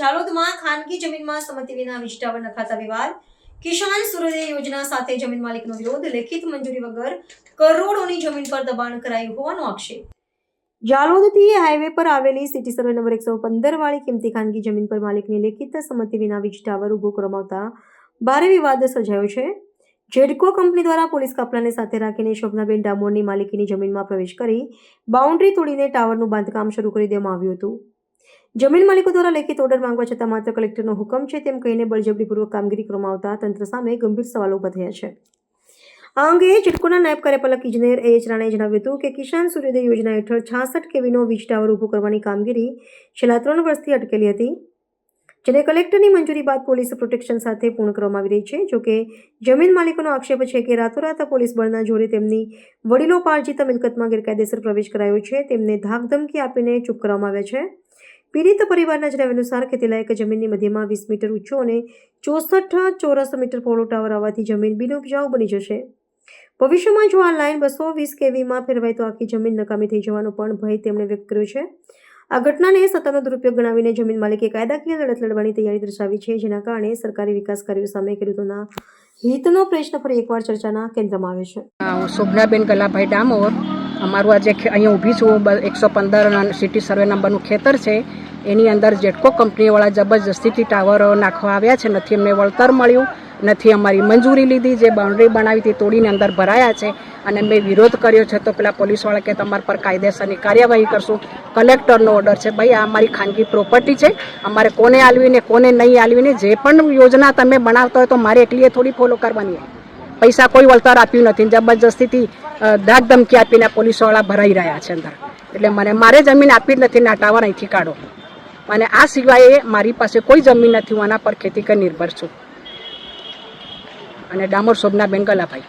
જાલોદમાં ખાનગી જમીનમાં સંમતિ વિના વીજ નખાતા વિવાદ. કિસાન સૂર્યોદય યોજના સાથે જમીન માલિકનો વિરોધ. લેખિત મંજૂરી વગર કરોડોની જમીન પર દબાણ કરાયું હોવાનો આક્ષેપ. જાલોદથી હાઈવે પર આવેલી સિટી સર્વે નંબર એકસો પંદર વાળી કિંમતી ખાનગી જમીન પર માલિકની લેખિત સંમતિ વિના વીજ ટાવર ઊભો કરવામાં ભારે વિવાદ સર્જાયો છે. જેડકો કંપની દ્વારા પોલીસ કાફલાને સાથે રાખીને શોભનાબેન ડામોરની માલિકીની જમીનમાં પ્રવેશ કરી બાઉન્ડ્રી તોડીને ટાવરનું બાંધકામ શરૂ કરી દેવામાં આવ્યું હતું. જમીન માલિકો દ્વારા લેખિત ઓર્ડર માંગવા છતાં માત્ર કલેક્ટરનો હુકમ છે તેમ કહીને બળજબરીપૂર્વક કામગીરી કરવામાં તંત્ર સામે ગંભીર સવાલો ઊભા થયા છે. આ અંગે ચિટકોના નાયબ કાર્યપાલક ઇજનેર એ એચ રાણાએ જણાવ્યું હતું કે કિસાન સૂર્યોદય યોજના હેઠળ છાસઠ કેવીનો વીજ ટાવર ઊભો કરવાની કામગીરી છેલ્લા ત્રણ વર્ષથી અટકેલી હતી, જેને કલેક્ટરની મંજૂરી બાદ પોલીસ પ્રોટેક્શન સાથે પૂર્ણ કરવામાં આવી રહી છે. જોકે જમીન માલિકોનો આક્ષેપ છે કે રાતોરાત પોલીસ બળના જોડે તેમની વડીલો પાર્જિત મિલકતમાં ગેરકાયદેસર પ્રવેશ કરાયો છે. તેમને ધાકધમકી આપીને ચૂપ કરવામાં આવ્યા છે. પીડિત પરિવારના જણાવ્યા અનુસાર ખેતીલાયક જમીનની મધ્યમાં વીસ મીટર ઊંચો અને ચોસઠ ચોરસ મીટર પહોળો ટાવર આવવાથી જમીન બિનઉપજાઉ બની જશે. ભવિષ્યમાં જો આ લાઇન બસો વીસ કેવીમાં ફેરવાય તો આખી જમીન નકામી થઈ જવાનો પણ ભય તેમણે વ્યક્ત કર્યો છે. આ ઘટનાને સત્તાનો દુરુપયોગ ગણાવીને જમીન માલિકે કાયદાકીય લડત લડવાની તૈયારી દર્શાવી છે. જેના કારણે સરકારી વિકાસ કાર્યો સામે ખેડૂતોના હિતનો પ્રશ્ન ફરી એકવાર ચર્ચાના કેન્દ્રમાં આવ્યો છે. શોભનાબેન ગલાભાઈ ડામોર, અમારું આજે અહીંયા ઊભી છું. એકસો પંદર સિટી સર્વે નંબરનું ખેતર છે. એની અંદર જેટકો કંપનીવાળા જબરજસ્તીથી ટાવરો નાખવા આવ્યા છે, નથી અમને વળતર મળ્યું, નથી અમારી મંજૂરી લીધી, જે બાઉન્ડ્રી બનાવી હતી તોડીને અંદર ભરાયા છે. અને મેં વિરોધ કર્યો છે તો પેલા પોલીસવાળા કે તમારા પર કાયદેસરની કાર્યવાહી કરશું. કલેક્ટરનો ઓર્ડર છે, ભાઈ, આ અમારી ખાનગી પ્રોપર્ટી છે, અમારે કોને આલવીને, કોને નહીં આલવીને, જે પણ યોજના તમે બનાવતા હોય તો મારે એકલીએ થોડી ફોલો કરવાની પૈસા કોઈ વળતર આપ્યું નથી, જબરજસ્તીથી ધાક ધમકી આપીને પોલીસવાળા ભરાઈ રહ્યા છે અંદર. એટલે મને, મારે જમીન આપી જ નથી ને આ ટાવર અહીંથી કાઢો. અને આ સિવાય મારી પાસે કોઈ જમીન નથી, હું આના પર ખેતી કરી નિર્ભર છું. અને ડામોર શોભના બેન ગલાભાઈ